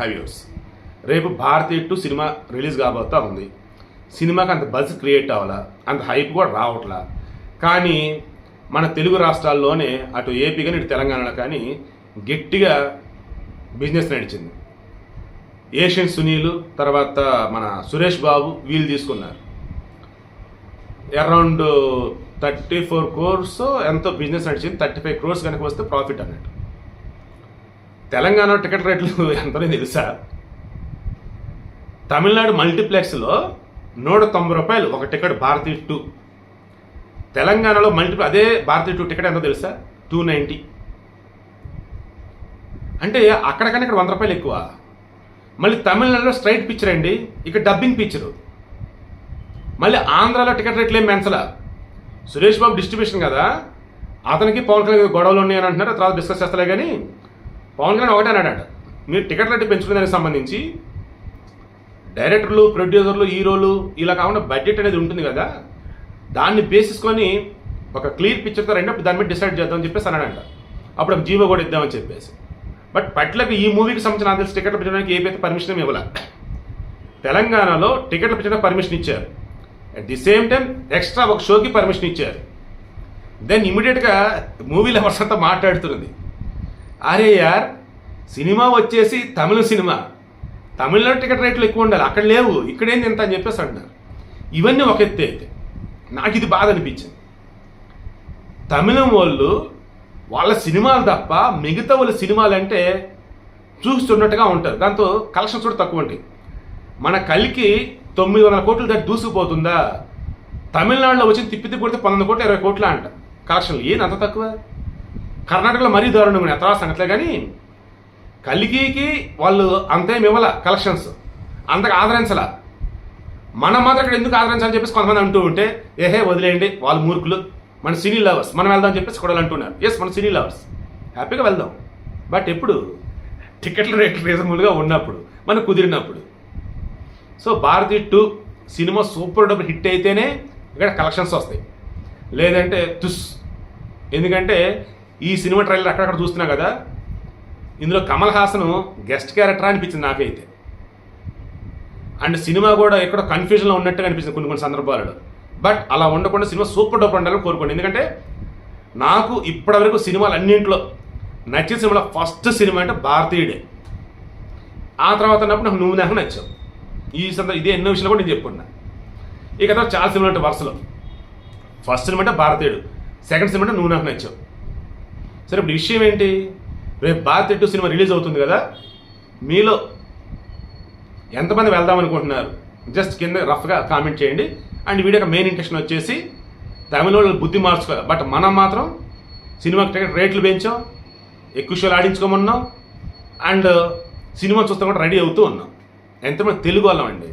హైవ్యూస్ రేపు భారతీయ టు సినిమా రిలీజ్ కాబోతా ఉంది. సినిమాకి అంత బజ్ క్రియేట్ అవ్వాలా? అంత హైప్ కూడా రావట్లా? కానీ మన తెలుగు రాష్ట్రాల్లోనే అటు ఏపీ కానీ ఇటు తెలంగాణలో కానీ గట్టిగా బిజినెస్ నడిచింది. ఏషియన్ సునీల్ తర్వాత మన సురేష్ బాబు వీళ్ళు తీసుకున్నారు. అరౌండ్ థర్టీ ఫోర్ క్రోర్స్ ఎంతో బిజినెస్ నడిచింది. థర్టీ ఫైవ్ క్రోర్స్ కనుక వస్తే ప్రాఫిట్ అన్నట్టు. తెలంగాణ టికెట్ రేట్లు ఎంతనే తెలుసా? తమిళనాడు మల్టీప్లెక్స్లో నూట తొంభై రూపాయలు ఒక టికెట్ భారతీయ టూ. తెలంగాణలో మల్టీ అదే భారతీయ టూ టికెట్ ఎంతో తెలుసా? Two ninety. అంటే అక్కడికన్నా ఇక్కడ వంద రూపాయలు ఎక్కువ. మళ్ళీ తమిళనాడులో స్ట్రైట్ పిక్చర్ అండి ఇక్కడ డబ్బింగ్ పిక్చరు మళ్ళీ ఆంధ్రాలో టికెట్ రేట్లు ఏం పెంచలా? సురేష్ బాబు డిస్ట్రిబ్యూషన్ కదా అతనికి పవన్ కళ్యాణ్ గొడవలు ఉన్నాయని అంటున్నారు తర్వాత డిస్కస్ చేస్తలే కానీ పవన్ కళ్యాణ్ ఒకటే అన్నాడు మీరు టికెట్ రేటు పెంచుకునే దానికి సంబంధించి డైరెక్టర్లు ప్రొడ్యూసర్లు హీరోలు ఇలా కాకుండా బడ్జెట్ అనేది ఉంటుంది కదా దాన్ని బేసిస్కొని ఒక క్లియర్ పిక్చర్తో రెండప్పుడు దాని మీద డిసైడ్ చేద్దామని చెప్పేసి అన్నాడంట. అప్పుడు ఒక జీవో కూడా ఇద్దామని చెప్పేసి. బట్ పట్లకి ఈ మూవీకి సంబంధించిన నాకు తెలిసి టికెట్లు పెట్టడానికి ఏపీ పర్మిషన్ ఇవ్వాల? తెలంగాణలో టికెట్లు పెట్టడానికి పర్మిషన్ ఇచ్చారు. At the same time extra ఒక షోకి పర్మిషన్ ఇచ్చారు. దెన్ ఇమీడియట్గా మూవీ లవర్స్ అంతా మాట్లాడుతున్నది. అరే యార్ సినిమా వచ్చేసి తమిళ సినిమా. తమిళనాడు టికెట్ రేట్లు ఎక్కువ ఉండాలి. అక్కడ లేవు. ఇక్కడేంది ఎంత అని చెప్పేసి అంటారు ఇవన్నీ ఒక ఎత్తే అయితే నాకు ఇది బాధ అనిపించింది. తమిళం వాళ్ళు వాళ్ళ సినిమాలు తప్ప మిగతా వాళ్ళ సినిమాలు అంటే చూస్తున్నట్టుగా ఉంటారు. దాంతో కలెక్షన్స్ కూడా తక్కువ ఉంటాయి మన కలికి తొమ్మిది వందల కోట్ల దాటి దూసుకుపోతుందా? తమిళనాడులో వచ్చి తిప్పి తిప్పి కొడితే పన్నెండు కోట్ల ఇరవై కోట్ల అంట. కలెక్షన్లు ఏంది అంత తక్కువ? కర్ణాటకలో మరీ దారుణం ఎత్తరా సంగతిలే కానీ కలిగికి వాళ్ళు అంతేమి ఇవ్వాల కలెక్షన్స్ అంతగా ఆదరించాల. మనం మాత్రం ఇక్కడ ఎందుకు ఆదరించాలని చెప్పేసి కొంతమంది అంటూ ఉంటే ఏహే వదిలేయండి వాళ్ళు మూర్ఖులు. మన సినీ లవర్స్. మనం వెళ్దాం అని చెప్పేసి కూడా అంటున్నారు ఎస్ మన సినీ లవర్స్. హ్యాపీగా వెళ్దాం. బట్ ఎప్పుడు? టికెట్ల రేట్లు రీజనబుల్గా ఉన్నప్పుడు మనకు కుదిరినప్పుడు. So Bharati two cinema super డబ్బులు హిట్ అయితేనే ఇక్కడ కలెక్షన్స్ వస్తాయి. లేదంటే తుస్. ఎందుకంటే ఈ సినిమా ట్రైలర్ అక్కడక్కడ చూస్తున్నా కదా ఇందులో కమల్ హాసన్ గెస్ట్ క్యారెక్టర్ అనిపించింది నాకైతే. అండ్ సినిమా కూడా ఎక్కడో కన్ఫ్యూజన్లో ఉన్నట్టుగా అనిపిస్తుంది కొన్ని కొన్ని సందర్భాలలో. బట్ అలా ఉండకుండా సినిమా సూపర్ డూపర్ ఉండాలని కోరుకోండి. ఎందుకంటే నాకు ఇప్పటివరకు సినిమాలు అన్నింటిలో నచ్చిన సినిమాలో ఫస్ట్ సినిమా అంటే భారతీయుడే. ఆ తర్వాత అన్నప్పుడు నాకు నువ్వు నాకు నచ్చావు. ఈ సందర్భం ఇదే ఎన్నో విషయాలు కూడా నేను చెప్పుకున్నా. ఇక తర్వాత చాలా సినిమాలు ఉంటాయి వరుసలో. ఫస్ట్ సినిమా అంటే భారతీయుడు. సెకండ్ సినిమా అంటే నువ్వు నాకు నచ్చావు. సరే ఇప్పుడు విషయం ఏంటి? రేపు బాత్ టూ సినిమా రిలీజ్ అవుతుంది కదా మీలో ఎంతమంది వెళ్దాం అనుకుంటున్నారు? జస్ట్ కింద రఫ్గా కామెంట్ చేయండి. అండ్ వీడియో మెయిన్ ఇంటెన్షన్ వచ్చేసి తమిళ వాళ్ళు బుద్ధి మార్చుకోవాలి బట్ మనం మాత్రం సినిమా టికెట్ రేట్లు పెంచాం ఎక్కువ షోలు ఆడించుకోమన్నాం అండ్ సినిమా చూస్తాం కూడా రెడీ అవుతూ ఉన్నాం. ఎంతమంది తెలుగు వాళ్ళం అండి?